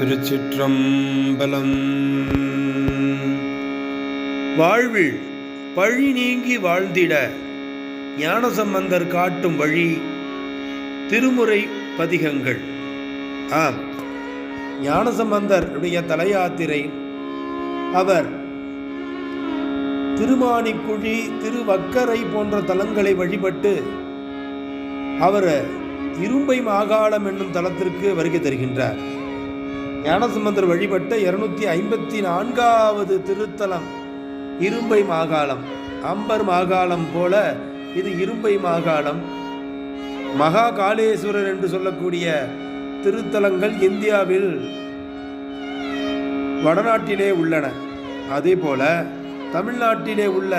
திருச்சிற்றம்பலம். வாழ்வில் பழி நீங்கி வாழ்ந்திட ஞானசம்பந்தர் காட்டும் வழி திருமுறை பதிகங்கள். ஆம். ஞானசம்பந்தர் உடைய தலையாத்திரை அவர் திருமானிக்குழி திருவக்கரை போன்ற தலங்களை வழிபட்டு அவர் இரும்பை மாகாளம் என்னும் தலத்திற்கு வருகை தருகின்றார். ஞானசம்பந்தர் வழிபட்ட இருநூத்தி ஐம்பத்தி நான்காவது திருத்தலம் இரும்பை மாகாளம். அம்பர் மாகாளம் போல இது இரும்பை மாகாளம். மகா காளேஸ்வரர் என்று சொல்லக்கூடிய திருத்தலங்கள் இந்தியாவில் வடநாட்டிலே உள்ளன. அதே போல தமிழ்நாட்டிலே உள்ள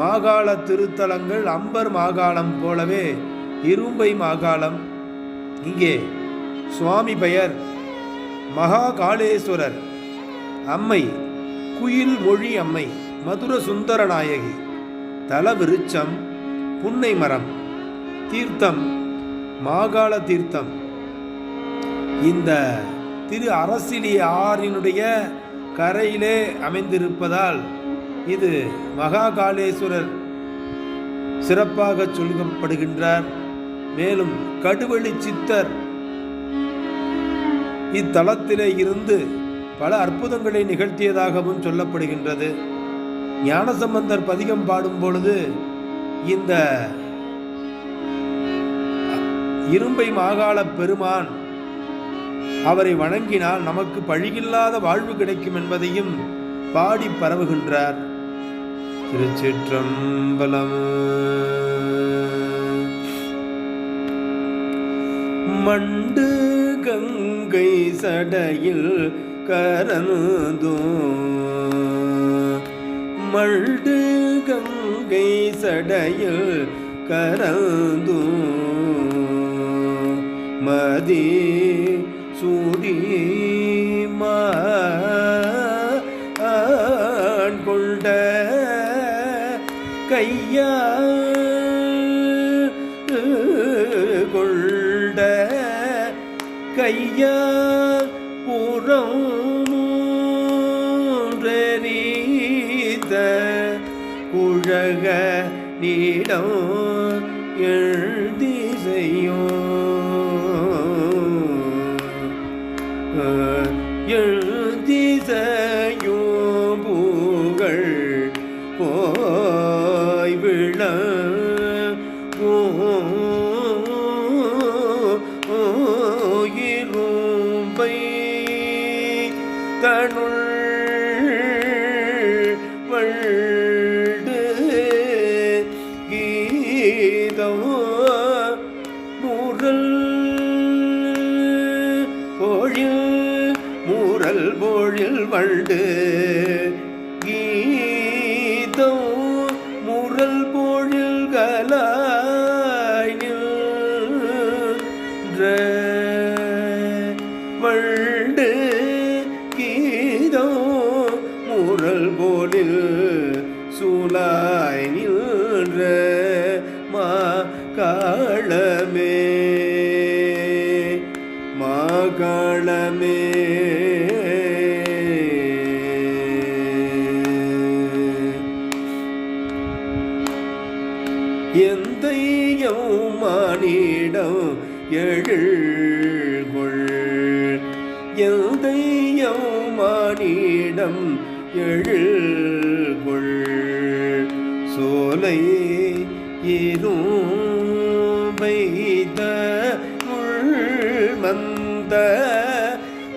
மாகாள திருத்தலங்கள் அம்பர் மாகாளம் போலவே இரும்பை மாகாளம். இங்கே சுவாமி பெயர் மகா காளேஸ்வரர் அம்மை குயில் மொழி அம்மை மதுர சுந்தரநாயகி தல விருச்சம் புன்னை மரம். தீர்த்தம் மாகாள தீர்த்தம். இந்த திரு அரசிலி ஆறினுடைய கரையிலே அமைந்திருப்பதால் இது மகா காளேஸ்வரர் சிறப்பாக சொல்லப்படுகின்றார் மேலும் கடுவெளி சித்தர் இத்தலத்திலே இருந்து பல அற்புதங்களை நிகழ்த்தியதாகவும் சொல்லப்படுகின்றது. ஞானசம்பந்தர் பதிகம் பாடும் பொழுது இந்த இரும்பை மாகாள பெருமான் அவரை வணங்கினால் நமக்கு பழியில்லாத வாழ்வு கிடைக்கும் என்பதையும் பாடி பரவுகின்றார். திருச்சிற்றம்பலம் மண்டு கங்கை சடையில் கரந்தோ மண்டு கங்கை சடையில் கரந்தோ மதி சூடி மான் கையா கையா புறம் மூன்றெறித குழக நீடம் எழுதிசையோ எழுதிசையோ பூகள் போய் விழ வண்டு கீதம் முரல் பொழில் முரல் பொழில் வண்டு சூலாய் நின்ற மா காளமே மா காளமே எந்தையும் மானிடம் எழுகொள் எந்தையும் மானிடம் எழுகொள் இரும்பைத மந்த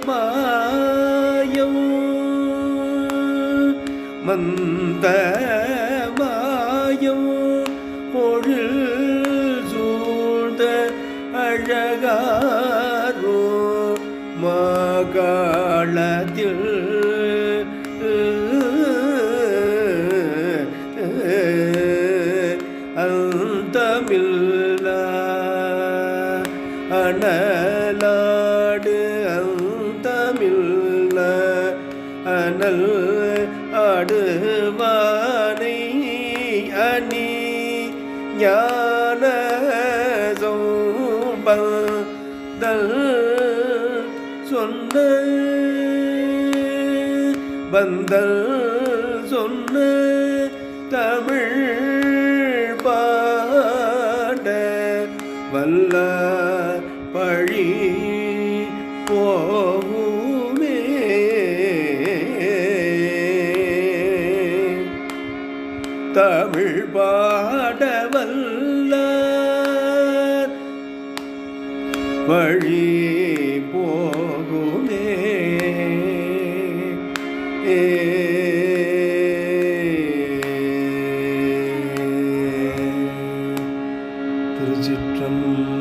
மாயம் மந்த மாயம் பொழில் சூழ்ந்த அழகாரோ மகாளத்தில் அனலாடு அந்தமில்ல. அனல் ஆடுவானை அணி ஞான சோம்பல் தல் சொன்ன வந்தல் சொன்ன தமிழ் பாட வல்ல தமிழ் பாடவல்ல வழி போகுமே. ஏ. திருச்சிற்றம்